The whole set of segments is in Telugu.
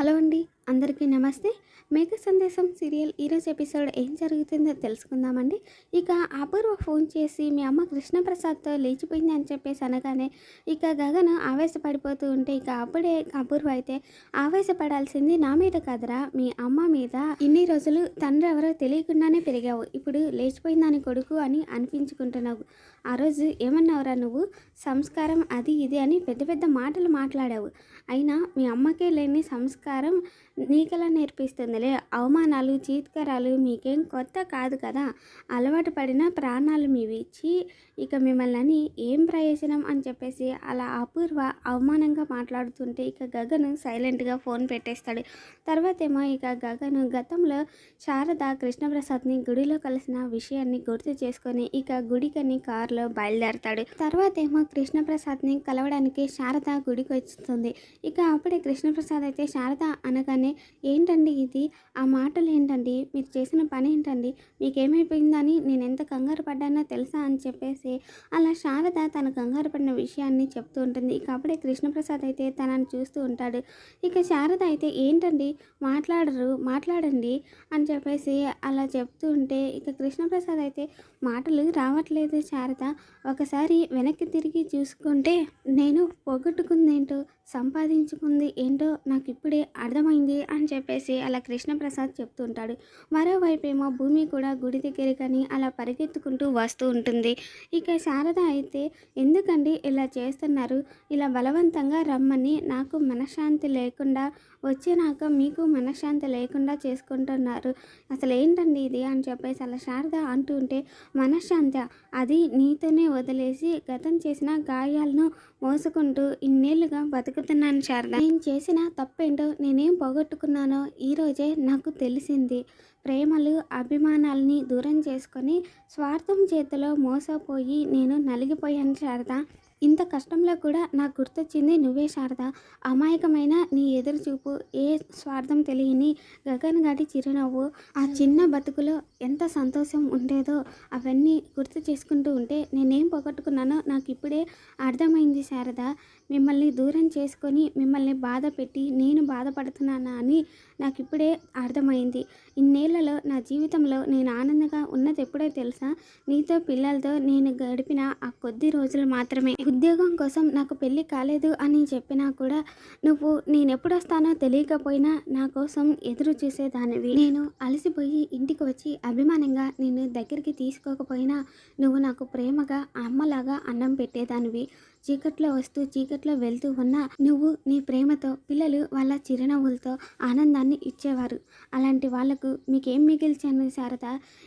హలో అండి. అందరికీ నమస్తే. మేక సందేశం సీరియల్ ఈరోజు ఎపిసోడ్ ఏం జరుగుతుందో తెలుసుకుందామండి. ఇక అపూర్వ ఫోన్ చేసి మీ అమ్మ కృష్ణప్రసాద్తో లేచిపోయింది అని చెప్పేసి అనగానే ఇక గగన్ ఆవేశపడిపోతూ ఉంటే ఇక అప్పుడే అపూర్వ అయితే ఆవేశపడాల్సింది నా మీద కదరా మీ అమ్మ మీద. ఇన్ని రోజులు తండ్రి ఎవరో తెలియకుండానే పెరిగావు. ఇప్పుడు లేచిపోయిందని కొడుకు అని అనిపించుకుంటున్నావు. ఆ రోజు ఏమన్నావురా నువ్వు? సంస్కారం అది ఇది అని పెద్ద పెద్ద మాటలు మాట్లాడావు. అయినా మీ అమ్మకే లేని సంస్కారం నీకెలా నేర్పిస్తుందిలే? అవమానాలు చీత్కారాలు మీకేం కొత్త కాదు కదా. అలవాటు పడిన ప్రాణాలు మీవి. ఇచ్చి ఇక మిమ్మల్ని ఏం ప్రయోజనం అని చెప్పేసి అలా అపూర్వ అవమానంగా మాట్లాడుతుంటే ఇక గగన్ సైలెంట్గా ఫోన్ పెట్టేస్తాడు. తర్వాతేమో ఇక గగన్ గతంలో శారద కృష్ణప్రసాద్ని గుడిలో కలిసిన విషయాన్ని గుర్తు చేసుకొని ఇక గుడికని కారులో బయలుదేరతాడు. తర్వాత ఏమో కృష్ణప్రసాద్ని కలవడానికి శారద గుడికి వస్తుంది. ఇక అప్పుడే కృష్ణప్రసాద్ అయితే శారద అనగానే ఏంటండి ఇది? ఆ మాటలు ఏంటండి? మీరు చేసిన పని ఏంటండి? మీకేమైపోయిందని నేను ఎంత కంగారు పడ్డానో తెలుసా? అని చెప్పేసి అలా శారద తన కంగారు పడిన విషయాన్ని చెప్తూ ఉంటుంది. ఇక అప్పుడే కృష్ణప్రసాద్ అయితే తనని చూస్తూ ఉంటాడు. ఇక శారద అయితే ఏంటండి? మాట్లాడరు మాట్లాడండి అని చెప్పేసి అలా చెప్తూ ఉంటే ఇక కృష్ణప్రసాద్ అయితే మాటలు రావట్లేదు శారద. ఒకసారి వెనక్కి తిరిగి చూసుకుంటే నేను పోగొట్టుకుందేంటో సంపాదించుకుంది ఏంటో నాకు ఇప్పుడే అర్థమైంది అని చెప్పేసి అలా కృష్ణప్రసాద్ చెప్తుంటాడు మరోవైపు ఏమో భూమి కూడా గుడి దగ్గరికని అలా పరిగెత్తుకుంటూ వస్తూ ఉంటుంది. ఇక శారద అయితే ఎందుకండి ఇలా చేస్తున్నారు? ఇలా బలవంతంగా రమ్మని నాకు మనశ్శాంతి లేకుండా వచ్చినాక మీకు మనశ్శాంతి లేకుండా చేసుకుంటున్నారు. అసలు ఏంటండి ఇది అని చెప్పేసి అలా శారద అంటూ ఉంటే మనశ్శాంతి అది నీతోనే వదిలేసి గతం చేసిన గాయాలను మోసుకుంటూ ఇన్నేళ్ళుగా బతుకుతున్నాను శారద. నేను చేసిన తప్పేంటో నేనేం పోగొట్టుకున్నానో ఈరోజే నాకు తెలిసింది. ప్రేమలు అభిమానాల్ని దూరం చేసుకొని స్వార్థం చేతిలో మోసపోయి నేను నలిగిపోయాను శారద. ఇంత కష్టంలో కూడా నాకు గుర్తొచ్చింది నువ్వే శారద. అమాయకమైన నీ ఎదురు చూపు ఏ స్వార్థం తెలియని గగన్ గారి చిరునవ్వు ఆ చిన్న బతుకులో ఎంత సంతోషం ఉండేదో అవన్నీ గుర్తు చేసుకుంటూ ఉంటే నేనేం పోగొట్టుకున్నానో నాకు ఇప్పుడే అర్థమైంది శారద. మిమ్మల్ని దూరం చేసుకొని మిమ్మల్ని బాధ పెట్టి నేను బాధపడుతున్నానా అని నాకు ఇప్పుడే అర్థమైంది. ఇన్నేళ్ళలో నా జీవితంలో నేను ఆనందంగా ఉన్నది ఎప్పుడో తెలుసా? నీతో పిల్లలతో నేను గడిపిన ఆ కొద్ది రోజులు మాత్రమే. ఉద్యోగం కోసం నాకు పెళ్ళి కాలేదు అని చెప్పినా కూడా నువ్వు నేను ఎప్పుడు వస్తానో తెలియకపోయినా నా కోసం ఎదురు చూసేదానివి. నేను అలసిపోయి ఇంటికి వచ్చి అభిమానంగా నేను దగ్గరికి తీసుకోకపోయినా నువ్వు నాకు ప్రేమగా అమ్మలాగా అన్నం పెట్టేదానివి. చీకట్లో వస్తూ చీకట్లో వెళ్తూ ఉన్నా నువ్వు నీ ప్రేమతో పిల్లలు వాళ్ళ చిరునవ్వులతో ఆనందాన్ని ఇచ్చేవారు. అలాంటి వాళ్ళకు మీకేం మిగిల్చాను శారద?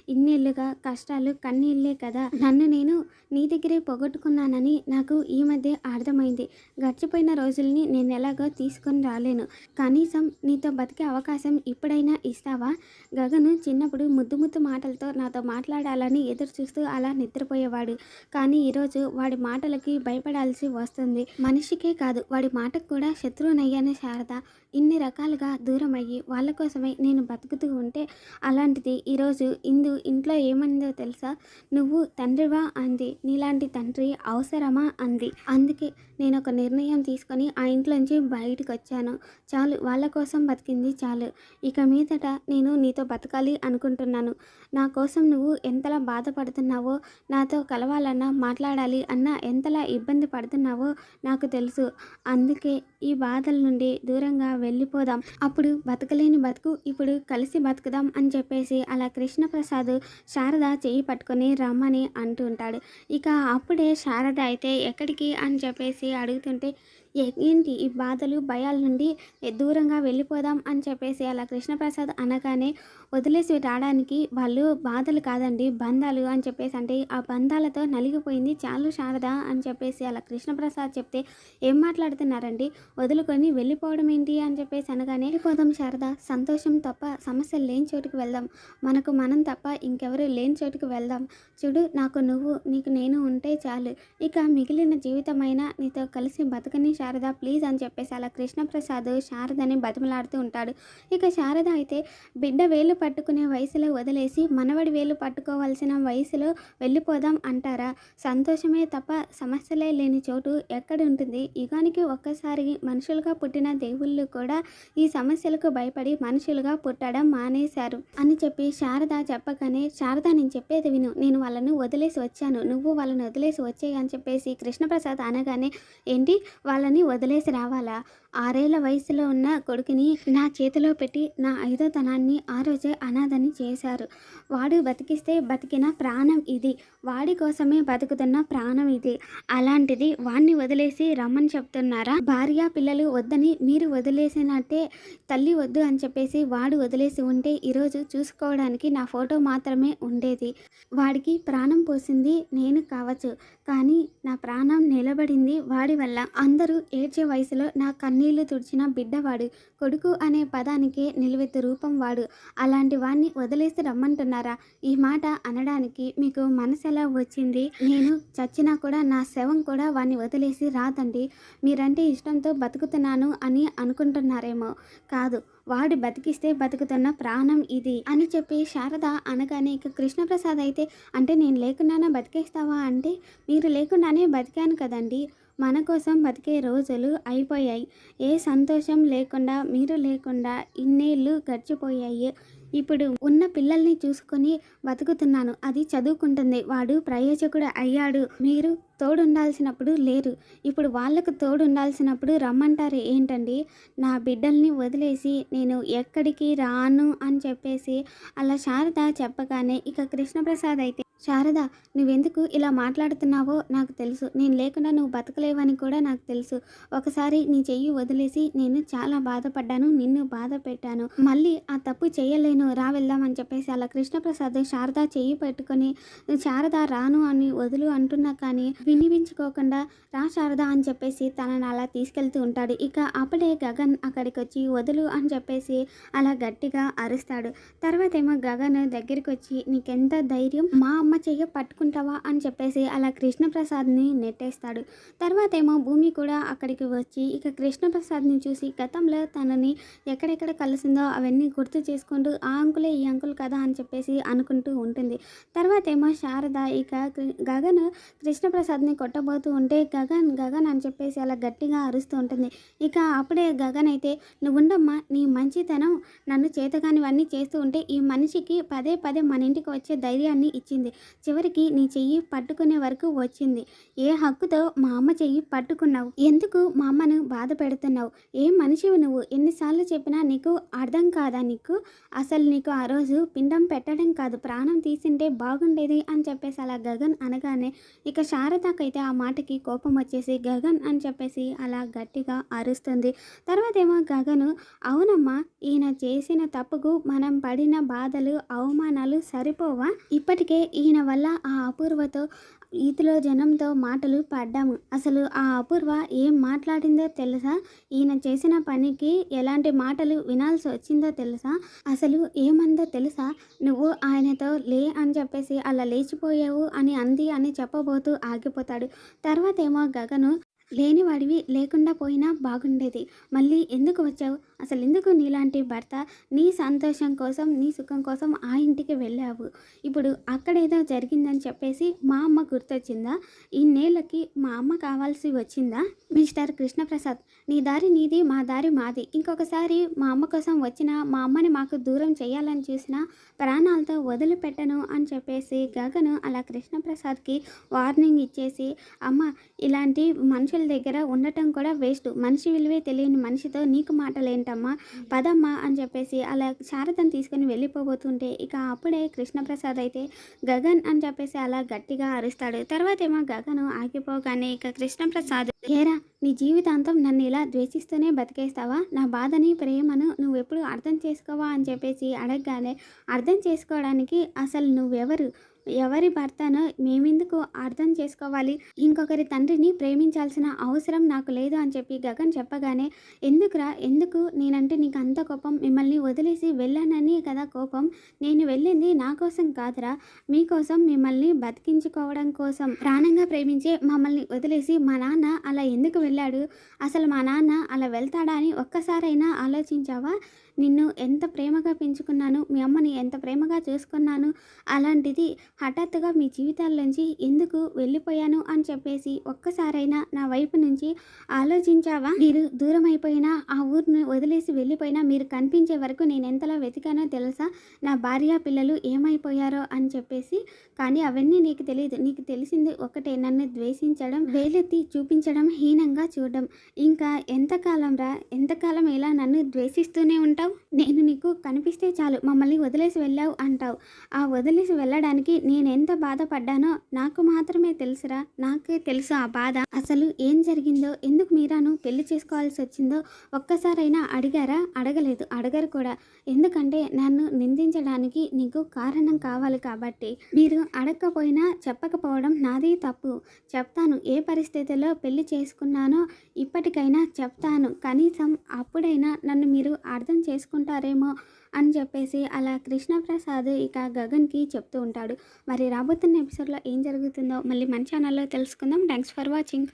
ఇన్నేళ్ళుగా కష్టాలు కన్నీళ్ళే కదా. నన్ను నేను నీ దగ్గరే పోగొట్టుకున్నానని నాకు ఈ మధ్య అర్థమైంది. గడిచిపోయిన రోజుల్ని నేను ఎలాగో తీసుకొని రాలేను. కనీసం నీతో బతికే అవకాశం ఇప్పుడైనా ఇస్తావా? గగను చిన్నప్పుడు ముద్దు ముద్దు మాటలతో నాతో మాట్లాడాలని ఎదురు చూస్తూ అలా నిద్రపోయేవాడు. కానీ ఈరోజు వాడి మాటలకి చేయాల్సి వస్తుంది. మనిషికే కాదు వాడి మాటకు కూడా శత్రువునయ్యాను శారద. ఇన్ని రకాలుగా దూరం అయ్యి వాళ్ళ కోసమే నేను బతుకుతూ ఉంటే అలాంటిది ఈరోజు ఇందు ఇంట్లో ఏమైందో తెలుసా? నువ్వు తండ్రివా? అంది. నీలాంటి తండ్రి అవసరమా? అంది. అందుకే నేను ఒక నిర్ణయం తీసుకొని ఆ ఇంట్లోంచి బయటకు వచ్చాను చాలు వాళ్ళ కోసం బతికింది చాలు. ఇక మీదట నేను నీతో బతకాలి అనుకుంటున్నాను. నా కోసం నువ్వు ఎంతలా బాధపడుతున్నావో నాతో కలవాలన్నా మాట్లాడాలి అన్న ఎంతలా ఇబ్బంది పడుతున్నావో నాకు తెలుసు. అందుకే ఈ బాధల నుండి దూరంగా వెళ్ళిపోదాం. అప్పుడు బతకలేని బతుకు ఇప్పుడు కలిసి బతుకుదాం అని చెప్పేసి అలా కృష్ణప్రసాద్ శారద చేయి పట్టుకొని రమ్మని అంటుంటాడు ఇక అప్పుడే శారద అయితే ఎక్కడికి అని చెప్పేసి అడుగుతుంటే ఏంటి ఈ బాధలు భయాల నుండి దూరంగా వెళ్ళిపోదాం అని చెప్పేసి అలా కృష్ణప్రసాద్ అనగానే వదిలేసి రావడానికి వాళ్ళు బాధలు కాదండి బంధాలు అని చెప్పేసి అంటే ఆ బంధాలతో నలిగిపోయింది చాలు శారద అని చెప్పేసి అలా కృష్ణప్రసాద్ చెప్తే ఏం మాట్లాడుతున్నారండి? వదులుకొని వెళ్ళిపోవడం ఏంటి అని చెప్పేసి అనగానే వెళ్ళిపోదాం శారద సంతోషం తప్ప సమస్యలు లేని చోటుకు వెళ్దాం మనకు మనం తప్ప ఇంకెవరు లేని చోటుకు వెళ్దాం చూడు నాకు నువ్వు నీకు నేను ఉంటే చాలు ఇక మిగిలిన జీవితమైనా నీతో కలిసి బతకని శారద ప్లీజ్ అని చెప్పేసి అలా కృష్ణప్రసాద్ శారదని బతిమలాడుతూ ఉంటాడు. ఇక శారద అయితే బిడ్డ వేలు పట్టుకునే వయసులో వదిలేసి మనవడి వేలు పట్టుకోవాల్సిన వయసులో వెళ్ళిపోదాం అంటారా? సంతోషమే తప్ప సమస్యలే లేని చోటు ఎక్కడ ఉంటుంది యుగానికి ఒక్కసారి మనుషులుగా పుట్టిన దేవుళ్ళు కూడా ఈ సమస్యలకు భయపడి మనుషులుగా పుట్టడం మానేశారు అని చెప్పి శారద చెప్పగానే శారద నేను చెప్పేది విను. నేను వాళ్ళను వదిలేసి వచ్చాను. నువ్వు వాళ్ళని వదిలేసి వచ్చేయి అని చెప్పేసి కృష్ణప్రసాద్ అనగానే ఏంటి? వాళ్ళని వదిలేసి రావాలా? ఆరేళ్ళ వయసులో ఉన్న కొడుకుని నా చేతిలో పెట్టి నా ఐదో తనాన్ని ఆ రోజే అనాథని చేశారు. వాడు బతికిస్తే బతికిన ప్రాణం ఇది. వాడి కోసమే బతుకుతున్న ప్రాణం ఇది. అలాంటిది వాణ్ణి వదిలేసి రమ్మని చెప్తున్నారా? భార్య పిల్లలు వద్దని మీరు వదిలేసినట్టే తల్లి వద్దు అని చెప్పేసి వాడు వదిలేసి ఉంటే ఈరోజు చూసుకోవడానికి నా ఫోటో మాత్రమే ఉండేది. వాడికి ప్రాణం పోసింది నేను కావచ్చు. కానీ నా ప్రాణం నిలబడింది వాడి వల్ల. అందరూ ఏడ్చే వయసులో నా కన్ను కన్నీళ్ళు తుడిచిన బిడ్డవాడు కొడుకు అనే పదానికే నిలువెత్తు రూపం వాడు. అలాంటి వాడిని వదిలేసి రమ్మంటున్నారా? ఈ మాట అనడానికి మీకు మనసు ఎలా వచ్చింది? నేను చచ్చినా కూడా నా శవం కూడా వాడిని వదిలేసి రాదండి. మీరంటే ఇష్టంతో బతుకుతున్నాను అని అనుకుంటున్నారేమో. కాదు వాడు బతికిస్తే బతుకుతున్న ప్రాణం ఇది అని చెప్పి శారద అనగానే ఇక కృష్ణప్రసాద్ అయితే అంటే నేను లేకుండానే బతికేస్తావా అంటే మీరు లేకుండానే బతికాను కదండి. మన కోసం బతికే రోజులు అయిపోయాయి. ఏ సంతోషం లేకుండా మీరు లేకుండా ఇన్నేళ్ళు గడిచిపోయాయి. ఇప్పుడు ఉన్న పిల్లల్ని చూసుకొని బతుకుతున్నాను. అది చదువుకుంటుంది. వాడు ప్రయోజకుడు అయ్యాడు. మీరు తోడుండాల్సినప్పుడు లేరు. ఇప్పుడు వాళ్ళకు తోడుండాల్సినప్పుడు రమ్మంటారు. ఏంటండి? నా బిడ్డల్ని వదిలేసి నేను ఎక్కడికి రాను అని చెప్పేసి అలా శారద చెప్పగానే ఇక కృష్ణప్రసాద్ అయితే శారద నువ్వెందుకు ఇలా మాట్లాడుతున్నావో నాకు తెలుసు. నేను లేకుండా నువ్వు బతకలేవని కూడా నాకు తెలుసు. ఒకసారి నీ చెయ్యి వదిలేసి నేను చాలా బాధపడ్డాను నిన్ను బాధ పెట్టాను. మళ్ళీ ఆ తప్పు చేయలేను రా వెళ్దామని చెప్పేసి అలా కృష్ణప్రసాద్ శారద చెయ్యి పెట్టుకొని శారద రాను అని వదులు అంటున్నా కానీ వినిపించుకోకుండా రా శారద అని చెప్పేసి తనని అలా తీసుకెళ్తూ ఉంటాడు. ఇక అప్పుడే గగన్ అక్కడికి వచ్చి వదులు అని చెప్పేసి అలా గట్టిగా అరుస్తాడు. తర్వాత ఏమో గగన్ దగ్గరికి వచ్చి నీకెంత ధైర్యం? మా అమ్మ అమ్మ చెయ్యి పట్టుకుంటావా అని చెప్పేసి అలా కృష్ణప్రసాద్ని నెట్టేస్తాడు. తర్వాత ఏమో భూమి కూడా అక్కడికి వచ్చి ఇక కృష్ణప్రసాద్ని చూసి గతంలో తనని ఎక్కడెక్కడ కలిసిందో అవన్నీ గుర్తు చేసుకుంటూ ఆ అంకులే ఈ అంకుల్ కదా అని చెప్పేసి అనుకుంటూ ఉంటుంది. తర్వాత ఏమో శారద ఇక గగన్ కృష్ణప్రసాద్ని కొట్టబోతూ ఉంటే గగన్ గగన్ అని చెప్పేసి అలా గట్టిగా అరుస్తూ ఉంటుంది. ఇక అప్పుడే గగన్ అయితే నువ్వు ఉండమ్మా నీ మంచితనం నన్ను చేతగానివన్నీ చేస్తూ ఉంటే ఈ మనిషికి పదే పదే మన ఇంటికి వచ్చే ధైర్యాన్ని ఇచ్చింది. చివరికి నీ చెయ్యి పట్టుకునే వరకు వచ్చింది. ఏ హక్కుతో మా అమ్మ చెయ్యి పట్టుకున్నావు? ఎందుకు మా అమ్మను బాధ పెడుతున్నావు? ఏ మనిషివి నువ్వు? ఎన్నిసార్లు చెప్పినా నీకు అర్థం కాదా నీకు? అసలు నీకు ఆ రోజు పిండం పెట్టడం కాదు ప్రాణం తీసింటే బాగుండేది అని చెప్పేసి అలా గగన్ అనగానే ఇక శారదకైతే ఆ మాటకి కోపం వచ్చేసి గగన్ అని చెప్పేసి అలా గట్టిగా అరుస్తుంది. తర్వాత ఏమో గగను అవునమ్మా ఈయన చేసిన తప్పుకు మనం పడిన బాధలు అవమానాలు సరిపోవా? ఇప్పటికే ఈయన వల్ల ఆ అపూర్వతో ఈతిలో జనంతో మాటలు పడ్డాము. అసలు ఆ అపూర్వ ఏం మాట్లాడిందో తెలుసా? ఈయన చేసిన పనికి ఎలాంటి మాటలు వినాల్సి వచ్చిందో తెలుసా? అసలు ఏమందో తెలుసా? నువ్వు ఆయనతో లే అని చెప్పేసి అలా లేచిపోయావు అని అంది అని చెప్పబోతూ ఆగిపోతాడు. తర్వాత ఏమో గగను లేనివాడివి లేకుండా పోయినా బాగుండేది. మళ్ళీ ఎందుకు వచ్చావు? అసలు ఎందుకు నీలాంటి భర్త? నీ సంతోషం కోసం నీ సుఖం కోసం ఆ ఇంటికి వెళ్ళావు. ఇప్పుడు అక్కడేదో జరిగిందని చెప్పేసి మా అమ్మ గుర్తొచ్చిందా? ఇన్నేళ్ళకి మా అమ్మ కావాల్సి వచ్చిందా? మిస్టర్ కృష్ణప్రసాద్ నీ దారి నీది మా దారి మాది. ఇంకొకసారి మా అమ్మ కోసం వచ్చినా మా అమ్మని మాకు దూరం చేయాలని చూసినా ప్రాణాలతో వదిలిపెట్టను అని చెప్పేసి గగను అలా కృష్ణప్రసాద్కి వార్నింగ్ ఇచ్చేసి అమ్మ ఇలాంటి మనుషుల దగ్గర ఉండటం కూడా వేస్ట్. మనిషి విలువే తెలియని మనిషితో నీకు మాటలేంటమ్మా? పదమ్మా అని చెప్పేసి అలా శారదను తీసుకొని వెళ్ళిపోబోతుంటే ఇక అప్పుడే కృష్ణప్రసాద్ అయితే గగన్ అని చెప్పేసి అలా గట్టిగా అరుస్తాడు. తర్వాత ఏమో గగను ఆగిపోగానే ఇక కృష్ణప్రసాద్ ఏరా నీ జీవితాంతం నన్ను ఇలా ద్వేషిస్తూనే బతికేస్తావా? నా బాధని ప్రేమను నువ్వు ఎప్పుడు అర్థం చేసుకోవా? అని చెప్పేసి అడగగానే అర్థం చేసుకోవడానికి అసలు నువ్వెవరు? ఎవరి భర్తనో మేమెందుకు అర్థం చేసుకోవాలి? ఇంకొకరి తండ్రిని ప్రేమించాల్సిన అవసరం నాకు లేదు అని చెప్పి గగన్ చెప్పగానే ఎందుకురా? ఎందుకు? నేనంటే నీకు అంత కోపం. మిమ్మల్ని వదిలేసి వెళ్ళానని కదా కోపం. నేను వెళ్ళింది నా కోసం కాదురా. మీకోసం మిమ్మల్ని బతికించుకోవడం కోసం. ప్రాణంగా ప్రేమించే మమ్మల్ని వదిలేసి మా నాన్న అలా ఎందుకు వెళ్ళాడు? అసలు మా నాన్న అలా వెళ్తాడా అని ఒక్కసారైనా ఆలోచించావా? నిన్ను ఎంత ప్రేమగా పెంచుకున్నాను మీ అమ్మని ఎంత ప్రేమగా చూసుకున్నాను అలాంటిది హఠాత్తుగా మీ జీవితాల్లోంచి ఎందుకు వెళ్ళిపోయాను అని చెప్పేసి ఒక్కసారైనా నా వైపు నుంచి ఆలోచించావా? మీరు దూరం అయిపోయినా ఆ ఊరిని వదిలేసి వెళ్ళిపోయినా మీరు కనిపించే వరకు నేను ఎంతలా వెతికానో తెలుసా? నా భార్య పిల్లలు ఏమైపోయారో అని చెప్పేసి. కానీ అవన్నీ నీకు తెలియదు. నీకు తెలిసింది ఒకటే నన్ను ద్వేషించడం వేలెత్తి చూపించడం హీనంగా చూడడం. ఇంకా ఎంతకాలం రా? ఎంతకాలం ఇలా నన్ను ద్వేషిస్తూనే అంటావు? నేను నీకు కనిపిస్తే చాలు మమ్మల్ని వదిలేసి వెళ్ళావు అంటావు. ఆ వదిలేసి వెళ్ళడానికి నేను ఎంత బాధపడ్డానో నాకు మాత్రమే తెలుసురా నాకే తెలుసు ఆ బాధ. అసలు ఏం జరిగిందో ఎందుకు మీరాను పెళ్ళి చేసుకోవాల్సి వచ్చిందో ఒక్కసారైనా అడిగారా? అడగలేదు అడగరు కూడా. ఎందుకంటే నన్ను నిందించడానికి నీకు కారణం కావాలి కాబట్టి. మీరు అడగకపోయినా చెప్పకపోవడం నాది తప్పు. చెప్తాను ఏ పరిస్థితుల్లో పెళ్ళి చేసుకున్నానో ఇప్పటికైనా చెప్తాను. కనీసం అప్పుడైనా నన్ను మీరు అర్థం చేసుకుంటారేమో అని చెప్పేసి అలా కృష్ణప్రసాద్ ఇక గగన్కి చెప్తూ ఉంటాడు. మరి రాబోతున్న ఎపిసోడ్లో ఏం జరుగుతుందో మళ్ళీ మన ఛానల్లో తెలుసుకుందాం. Thanks for watching.